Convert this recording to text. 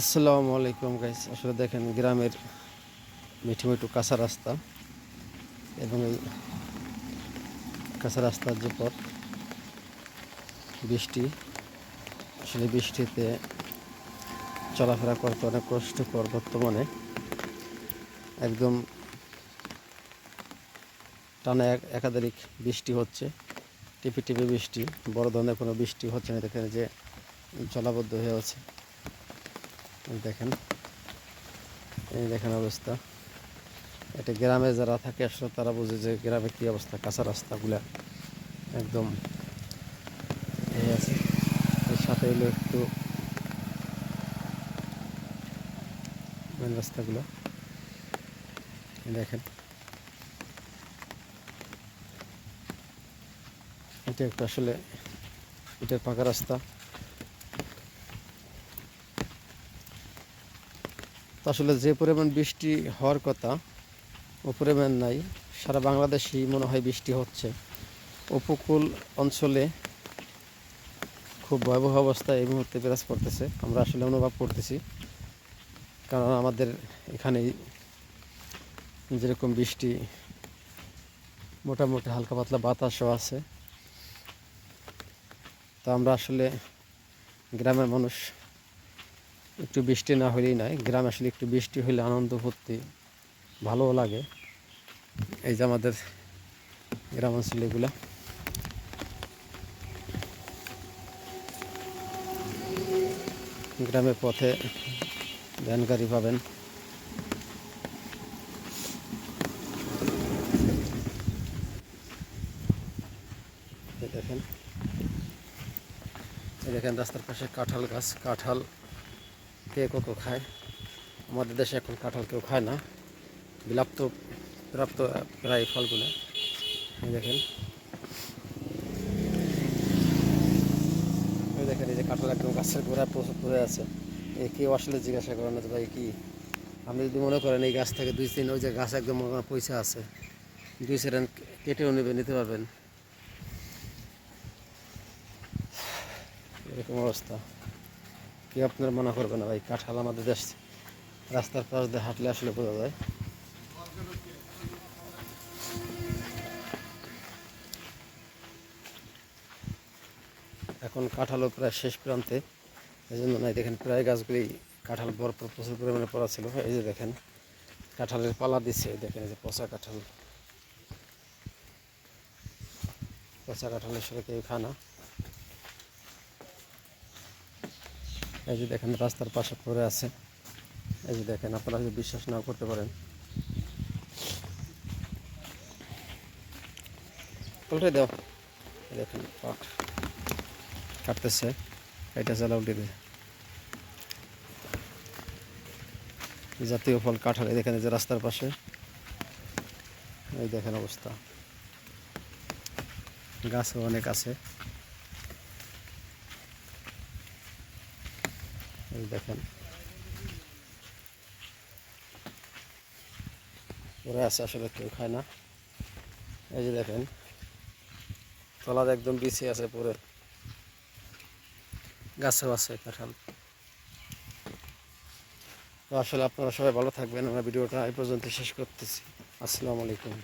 আসসালামু আলাইকুম গাইস আসলে দেখেন, গ্রামের মিঠু মিঠু কাঁচা রাস্তা এবং এই কাঁচা রাস্তার যে পথ, বৃষ্টি, আসলে বৃষ্টিতে চলাফেরা করতে অনেক কষ্টকর বর্তমানে। একদম টানা এক একাধিক বৃষ্টি হচ্ছে, টিপি টিপি বৃষ্টি, বড় ধরনের কোনো বৃষ্টি হচ্ছে না। দেখেন যে জলাবদ্ধ হয়ে আছে। দেখেন। এই দেখেন অবস্থা। এটা গ্রামে যারা থাকে, আসলে তারা বুঝে যে গ্রামে কী অবস্থা, কাঁচা রাস্তাগুলা একদম এই আছে। এর সাথে এলো একটু মেন রাস্তাগুলো। দেখেন। এটা একটু আসলে এটার পাকা রাস্তা। তো আসলে যে পরিমাণ বৃষ্টি হওয়ার কথা, ও পরিমাণ নাই। সারা বাংলাদেশেই মনে হয় বৃষ্টি হচ্ছে। উপকূল অঞ্চলে খুব ভয়াবহ অবস্থা এই মুহূর্তে বিরাজ করতেছে। আমরা আসলে অনুভব করতেছি। কারণ আমাদের এখানে যেরকম বৃষ্টি, মোটামুটি হালকা পাতলা বাতাসও আছে। তো আমরা আসলে গ্রামের মানুষ একটু বৃষ্টি না হলেই নয় গ্রামে আসলে একটু বৃষ্টি হলে আনন্দ ফুর্তি ভালোও লাগে। এই যে আমাদের গ্রাম অঞ্চল এগুলা। গ্রামের পথে গাড়ি পাবেন। দেখেন। দেখেন রাস্তার পাশে কাঁঠাল গাছ, কাঁঠাল কে কত খায়? আমাদের দেশে এখন কাঁঠাল কেউ খায় না। বিলাপ্ত, প্রাপ্ত প্রায় ফলগুলো। দেখেন। দেখেন, এই যে কাঁঠাল একদম গাছের পচে পড়ে আছে এই কেউ আসলে জিজ্ঞাসা করেন না ভাই কী? আপনি যদি মনে করেন এই গাছ থেকে দুই তিন, ওই যে গাছ একদম পয়সা আছে, দুই সেরেন কেটেও নেবে, নিতে পারবেন। এরকম অবস্থা। কি আপনার মনে করবেন না ভাই? কাঁঠাল আমাদের দেশ, রাস্তার পাশ দিয়ে হাঁটলে আসলে বোঝা যায়। এখন কাঁঠালও প্রায় শেষ প্রান্তে। এই জন্য নাই, দেখেন প্রায় গাছগুলি কাঁঠাল ভরপুর, প্রচুর পরিমাণে পড়া ছিল। এই যে দেখেন, কাঁঠালের পালা দিচ্ছে দেখেন এই যে পচা কাঁঠাল। পচা কাঁঠালের সাথে কেউ খায় এই যে দেখেন, রাস্তার পাশে পড়ে আছে। এই যে দেখেন, আপনারা যদি বিশ্বাস নাও করতে পারেন। উল্টে দাও। দেখেন কাটতেছে। এটা চালা উল্টে দিয়ে জাতীয় ফল কাঁঠাল, এই দেখেন যে রাস্তার পাশে। এই দেখেন অবস্থা। গাছও অনেক আছে। দেখেন। পরে আছে, আসলে কেউ খায় না। এই যে দেখেন, তলার একদম বিছিয়ে আছে পুরো। গাছেও আছে কাঁঠাল তো আসলে আপনারা সবাই ভালো থাকবেন। আমরা ভিডিওটা এই পর্যন্ত শেষ করতেছি। আসসালামু আলাইকুম।